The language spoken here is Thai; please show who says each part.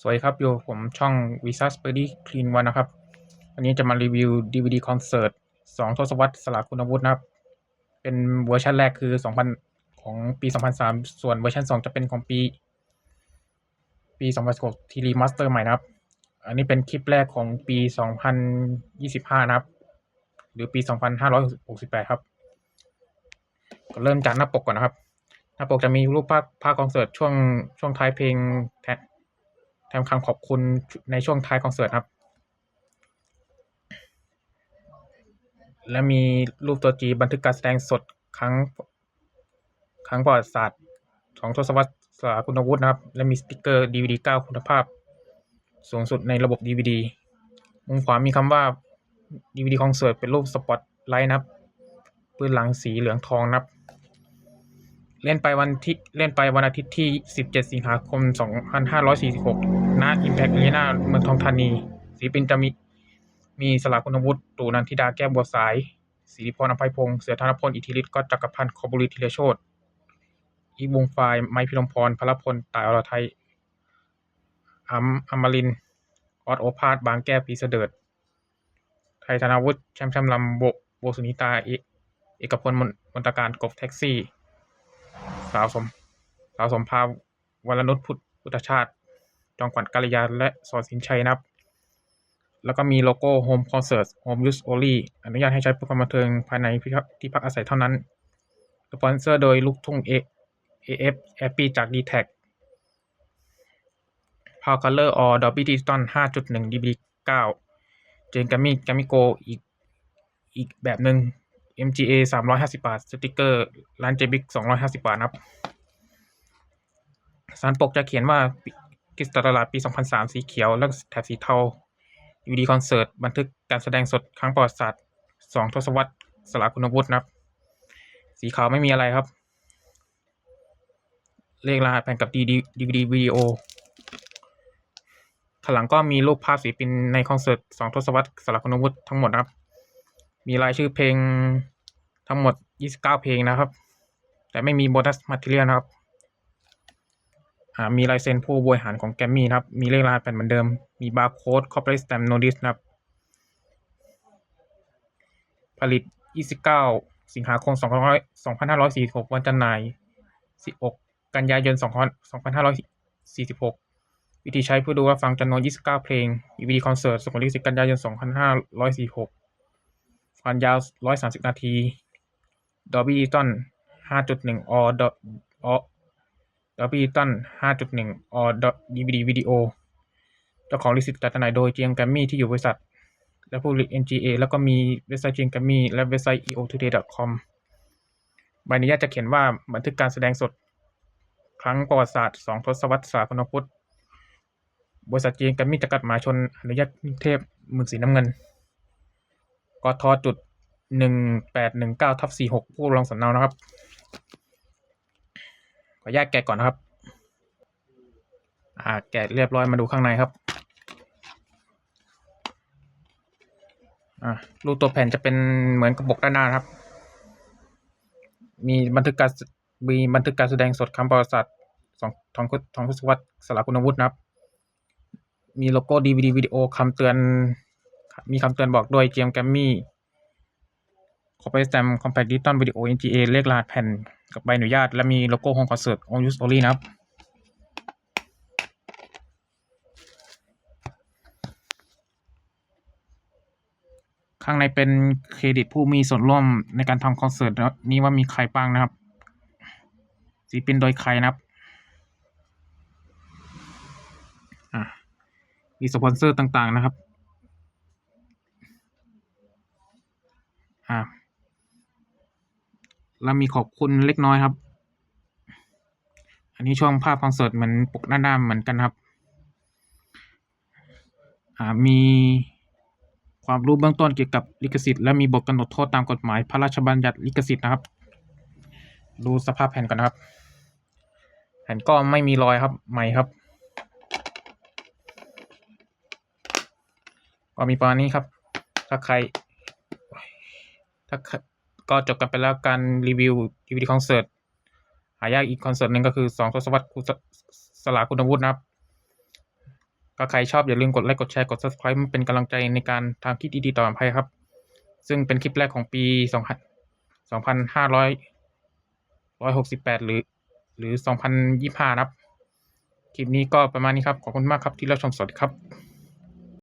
Speaker 1: สวัสดีครับอยู่ผมช่อง Visa s p e r d y Clean วันนะครับ วันนี้จะมารีวิว DVD คอนเสิร์ตสองทศวรรษสละคุณวุฒินะครับ เป็นเวอร์ชันแรกคือ 2000 ของปี 2003 ส่วนเวอร์ชัน2 จะเป็นของปี ปี 2016ที่รีมาสเตอร์ใหม่นะครับ อันนี้เป็นคลิปแรกของปี 2025 นะครับ หรือปี 2568 ครับ ก็เริ่มจากหน้าปกก่อนนะครับ หน้าปกจะมีรูปภาพภาพคอนเสิร์ตช่วงช่วงท้ายเพลงแทแทนคำขอบคุณในช่วงท้ายคอนเสิร์ตครับ และมีรูปตัวจีบันทึกการแสดงสดครั้ง ครั้งประวัติศาสตร์ของทศวรรษสาคุณวุฒินะครับ และมีสติกเกอร์ DVD 9 คุณภาพ สูงสุดในระบบ DVD มุมขวามีคำว่า DVD คอนเสิร์ตเป็นรูปสปอตไลท์นะครับ ปืนหลังสีเหลืองทองนะครับ เล่นไปวันที่เล่นไปวันอาทิตย์ที่ 17 สิงหาคม 2546 ณ Impact Arena เมืองทองธานีศิลปินจะมีมีสลาคุณวุฒิตู่นันทิดาแก้วบัวสายศิริพรอภัยพงษ์เสือธนพลอิทธิฤทธิ์ก็จักรพันธ์คอบุรีธีรโชตอีวงไฟไมพิรมพรพลพลตายอรไทยอัมอมรินออดโอภาสบางแก้วปีเสดิร์ดไทยธนาวุฒิแชมป์แชมป์ลำโบโบสุนิตาเอกพลมนมนตการกบแท็กซี่ สาวสม สาวสมภาวรนุชพุทธพุทธชาติ จองขวัญกัลยาและสอนสินชัยนะครับ แล้วก็มีโลโก้ Home Concert Home Use Only อนุญาตให้ใช้เพื่อความบันเทิงภายในที่พักอาศัยเท่านั้นสปอนเซอร์โดยลูกทุ่ง A AF แอปปี้จาก d t แท p o w Color or Dolby Digital 5.1 dB 9 เจนกามิกามิโกอีกอีกแบบหนึ่ง MGA 350บาท สติกเกอร์ร้านเจบิก250บาทครับ สารปกจะเขียนว่ากิสตลาดปี 2003 สีเขียว และแถบสีเทาอยู่ดีคอนเสิร์ต บันทึกการแสดงสดครั้งประวัติศาสตร์สองทศวรรษสลาคุณวุฒินะครับ สีขาวไม่มีอะไรครับ เลขรหัสแผ่นกับดีดีวีดีวิดีโอข้างหลังก็มีรูปภาพศิลปินในคอนเสิร์ตสองทศวรรษสลาคุณวุฒิทั้งหมดนะครับ มีรายชื่อเพลงทั้งหมด 29 เพลงนะครับ แต่ไม่มีโบนัสมาทีเรียนะครับ มีลายเซ็นผู้บริหารของแกรมมี่นะครับ มีเลขรหัสแผ่นเหมือนเดิม มีบาร์โค้ดคอร์ปอเรทสแตมโนดิสนะครับ ผลิต 29 สิงหาคม 2546 วันจำหน่าย 16 กันยายน 2546 วิธีใช้เพื่อดูว่าฟังจำนวน 29 เพลงมีวิดีคอนเสิร์ตสุขลิขสิทธิ์กันยายน 2546 ความยาว 130 นาที Dolby Digital 5.1 or or Dolby Digital 5.1 or DVD วิดีโอเจ้าของลิขสิทธิ์จัดจำหน่ายโดย GM Grammy ที่อยู่บริษัท และผู้ผลิต NGA แล้วก็มีเว็บไซต์ GM Grammy และเว็บไซต์ eotoday.com ใบอนุญาตจะเขียนว่าบันทึกการแสดงสด ครั้งประวัติศาสตร์สองทศวรรษสากลพุทธบริษัท GM Grammy จำกัดมหาชนอนุญาตเทพมึกสีน้ำเงิน กทจุดหนึ่งแปดหนึ่งเก้าทับสี่หกผู้ลงสำเนานะครับ ขออนุญาตแกะก่อนนะครับ อ่าแกะเรียบร้อยมาดูข้างในครับ อ่ารูปตัวแผ่นจะเป็นเหมือนกระบอกด้านหน้าครับ มีบันทึกการมีบันทึกการแสดงสดคำประวัติศาสตร์สองทองคุทองทศวรรสลาคุณวุฒินะครับ มีโลโก้ดีวีดีวิดีโอคำเตือน มีคำเตือนบอกด้วยเจมแกมมี่คอร์ปเรทแซมคอมแพคดิจิตอลวิดีโอ NGA เลขรหัสแผ่นกับใบอนุญาต และมีโลโก้โฮมคอนเสิร์ต on use only นะครับข้างในเป็นเครดิตผู้มีส่วนร่วมในการทำคอนเสิร์ตนี้ว่ามีใครบ้างนะครับศิลปินโดยใครนะครับมีสปอนเซอร์ต่างๆนะครับ อ่าแล้วมีขอบคุณเล็กน้อยครับ อันนี้ช่วงภาพคอนเสิร์ตเหมือนปกหน้าด้านเหมือนกันครับ อ่ามีความรู้เบื้องต้นเกี่ยวกับลิขสิทธิ์และมีบทกำหนดโทษตามกฎหมายพระราชบัญญัติลิขสิทธิ์นะครับ ดูสภาพแผ่นก่อนนะครับ แผ่นก็ไม่มีรอยครับใหม่ครับ ก็มีประมาณนี้ครับ ถ้าใคร ถ้าก็จบกันไปแล้วการรีวิวดีวีดีคอนเสิร์ตหายากอีกคอนเสิร์ตหนึ่งก็คือสองทศวรรษสลาคุณวุฒินะครับ ก็ใครชอบอย่าลืมกดไลค์กดแชร์กด subscribe เป็นกำลังใจในการทำคลิปดีๆต่อไปครับ ซึ่งเป็นคลิปแรกของปีสองพันสองพันห้าร้อยร้อยหกสิบแปดหรือ หรือสองพันยี่ห้านะครับ คลิปนี้ก็ประมาณนี้ครับ ขอบคุณมากครับที่รับชมสวัสดีครับ